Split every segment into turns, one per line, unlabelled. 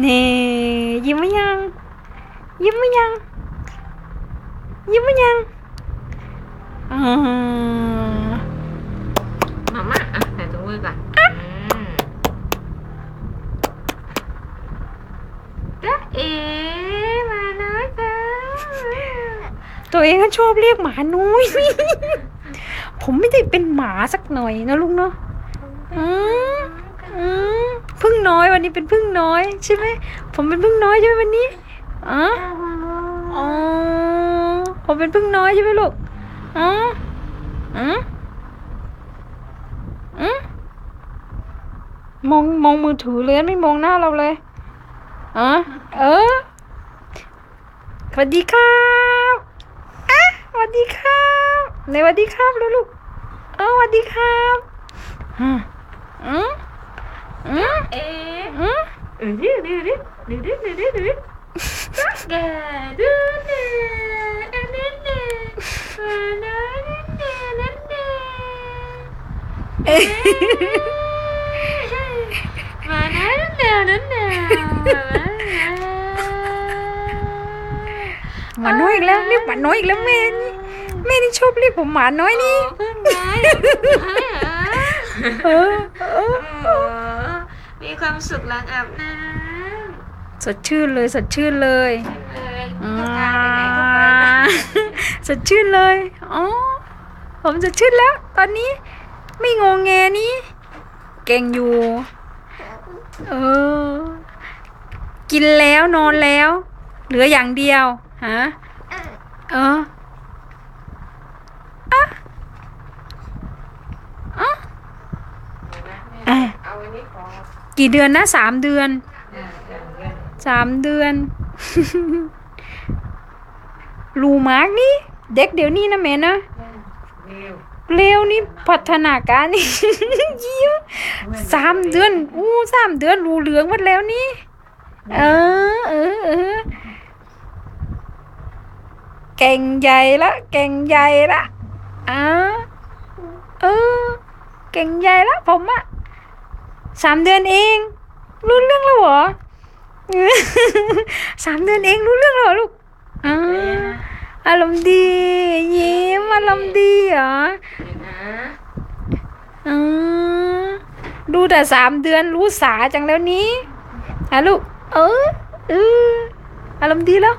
เน่ยิ้มไหมยัง ยิ้มไหมยัง ยิ้มไหมยังอ่า
มาม่าอะใส่ถุงมือก่อนอืมจ๊ะเอ๋มาน้อยจ้า
ตัวเองก็ชอบเรียกหมาน้อยผมไม่ได้เป็นหมาสักหน่อยนะลุงเนาะอืมอืมพึ่ง น้อยวันนี้เป็นพึ่งน้อยใช่ไหมผมเป็นพึ่งน้อยใช่ไหมวันนี้อ๋ออ๋อผมเป็นพึ่งน้อยใช่ไหมลูกอ๋ออืมอืมมองมองมือถือเลยไม่มองหน้าเราเลยอ๋อเออสวัสดีครับอะสวัสดีครับในสวัสดีครับลูกลูกเออสวัสดีครับอืมอืม mà nói
đến nào
đến nào
mà nói อีก
แล้วเรียกหมาน้อยอีกแล้วแม่นี่แม่นี่ชอบเรียกผมหมาน้อยนี่
เพิ่งไง ความสุขหลังอาบน้
สดชื่นเลยสดชื่นเลยำ
เลย
อ่า
จะพาไปไหนก็ไปนะ
สดชื่นเลยอ๋อผมสดชื่นแล้ว ตอนนี้ไม่งงแงนี่เก่งอยู่ เออ กินแล้วนอนแล้ว เหลืออย่างเดียวฮะเอออะอะอะ
เอาอันนี้ของ
กี่เดือนนะสามเดือนสามเดือนรูมากนี่ เด็กเดี๋ยวนี้นะแม่นะ
เร็ว
เร็วนี่พัฒนาการนี่ยิ้มสามเดือนอู้สามเดือนรูเหลืองหมดแล้วนี่ เออเออเออเก่งใหญ่ละเก่งใหญ่ละอ่าเออเก่งใหญ่ละผมอะ สามเดือนเองรู้เรื่องแล้วเหรอสามเดือนเองรู้เรื่องแล้วเหรอลูกอ่าอารมณ์ดียิ้มอารมณ์ดีเหรอ
เดี๋ยวนะ
อืมดูแต่สามเดือนรู้สาจังแล้วนี้ฮะลูกเออเอออารมณ์ดีแล้ว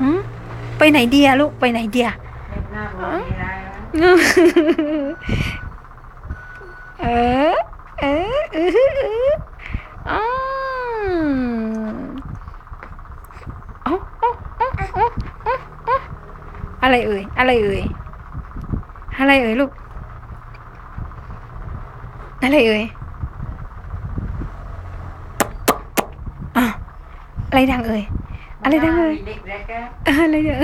หืมไปไหนดีอะลูกไปไหนดีอะ
เล่นหน้าบอลมีอะไรนะ
เออเอะไรเอ่ย อะไรเอ่ย อะไรเอ่ยลูก อะไรเอ่ยอะไรดังเอ่ย อะไรดังเอ่ยอะไรดัง